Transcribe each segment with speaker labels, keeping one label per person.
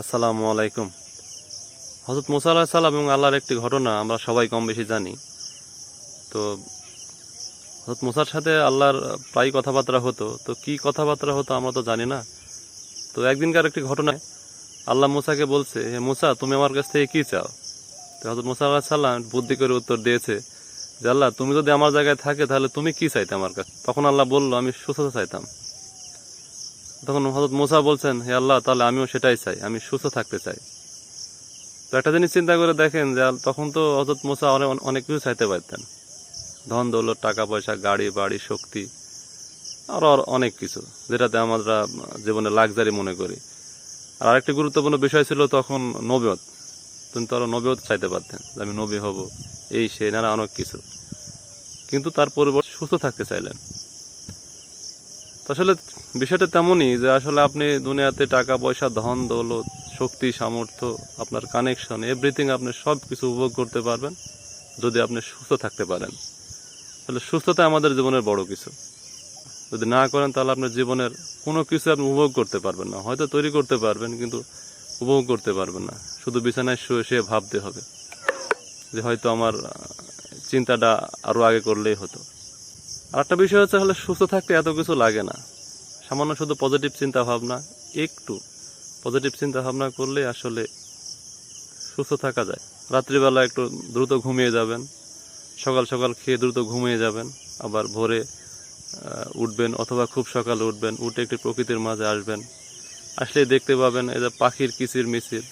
Speaker 1: আসসালামু আলাইকুম। হজরত মুসা আলাহ সাল্লাম এবং আল্লাহর একটি ঘটনা আমরা সবাই কম বেশি জানি। তো হজরত মুসার সাথে আল্লাহর প্রায় কথাবার্তা হতো। তো কি কথাবার্তা হতো আমরা তো জানি না। তো একদিনকার একটি ঘটনায় আল্লাহ মুসাকে বলছে, হে মুসা, তুমি আমার কাছ থেকে কি চাও? তো হজরত মুসা আল্লাহ সাল্লাম বুদ্ধি করে উত্তর দিয়েছে যে, আল্লাহ, তুমি যদি আমার জায়গায় থাকে তাহলে তুমি কি চাইতে আমার কাছে তখন আল্লাহ বলল, আমি সুস্থতা চাইতাম। তখন হজরত মুসা বলছেন, হে আল্লাহ, তাহলে আমিও সেটাই চাই, আমি সুস্থ থাকতে চাই। তো একটা জিনিস চিন্তা করে দেখেন যে তখন তো হজরত মুসা অনেক অনেক কিছু চাইতে পারতেন। ধন, দৌলত টাকা পয়সা গাড়ি, বাড়ি, শক্তি আরও আর অনেক কিছু, যেটাতে আমরা জীবনে লাক্সারি মনে করি। আর আরেকটি গুরুত্বপূর্ণ বিষয় ছিল তখন নবীয়ত তিনি তো আরও নবীয়ত চাইতে পারতেন আমি নবী হব, এই সে, নানা অনেক কিছু। কিন্তু তার পরিবর্তে সুস্থ থাকতে চাইলেন। আসলে বিষয়টা তেমনই যে আসলে আপনি দুনিয়াতে টাকা, পয়সা, ধন, দৌলত, শক্তি, সামর্থ্য, আপনার কানেকশন এভরিথিং আপনি সব কিছু উপভোগ করতে পারবেন যদি আপনি সুস্থ থাকতে পারেন। তাহলে সুস্থতা আমাদের জীবনের বড় কিছু। যদি না করেন তাহলে আপনার জীবনের কোনো কিছু আপনি উপভোগ করতে পারবেন না। হয়তো তৈরি করতে পারবেন কিন্তু উপভোগ করতে পারবেন না। শুধু বিছানায় শুয়ে শুয়ে ভাবতে হবে যে হয়তো আমার চিন্তাটা আরও আগে করলেই হতো। আর একটা বিষয় হচ্ছে হলে সুস্থ থাকতে এত কিছু লাগে না। সামান্য শুধু পজিটিভ চিন্তা ভাবনা একটু পজিটিভ চিন্তা ভাবনা করলে আসলে সুস্থ থাকা যায়। রাত্রিবেলা একটু দ্রুত ঘুমিয়ে যাবেন, সকাল সকাল খেয়ে দ্রুত ঘুমিয়ে যাবেন, আবার ভোরে উঠবেন অথবা খুব সকালে উঠবেন, উঠে একটি প্রকৃতির মাঝে আসবেন। আসলে দেখতে পাবেন এই যে পাখির কিচির মিচির,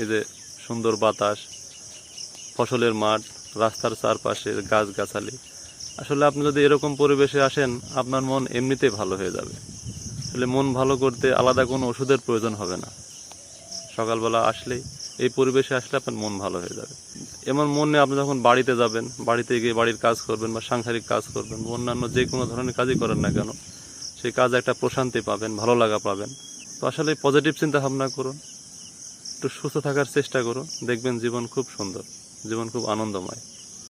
Speaker 1: এই যে সুন্দর বাতাস, ফসলের মাঠ, রাস্তার চারপাশের গাছগাছালি। আসলে আপনি যদি এরকম পরিবেশে আসেন, আপনার মন এমনিতেই ভালো হয়ে যাবে। আসলে মন ভালো করতে আলাদা কোনো ওষুধের প্রয়োজন হবে না। সকালবেলা আসলেই এই পরিবেশে আসলে আপনার মন ভালো হয়ে যাবে। এমন মন নিয়ে আপনি যখন বাড়িতে যাবেন, বাড়িতে গিয়ে বাড়ির কাজ করবেন বা সাংসারিক কাজ করবেন অন্যান্য যে কোনো ধরনের কাজই করেন না কেন সেই কাজ একটা প্রশান্তি পাবেন, ভালো লাগা পাবেন। তো আসলে পজিটিভ চিন্তা ভাবনা করুন, একটু সুস্থ থাকার চেষ্টা করুন, দেখবেন জীবন খুব সুন্দর, জীবন খুব আনন্দময়।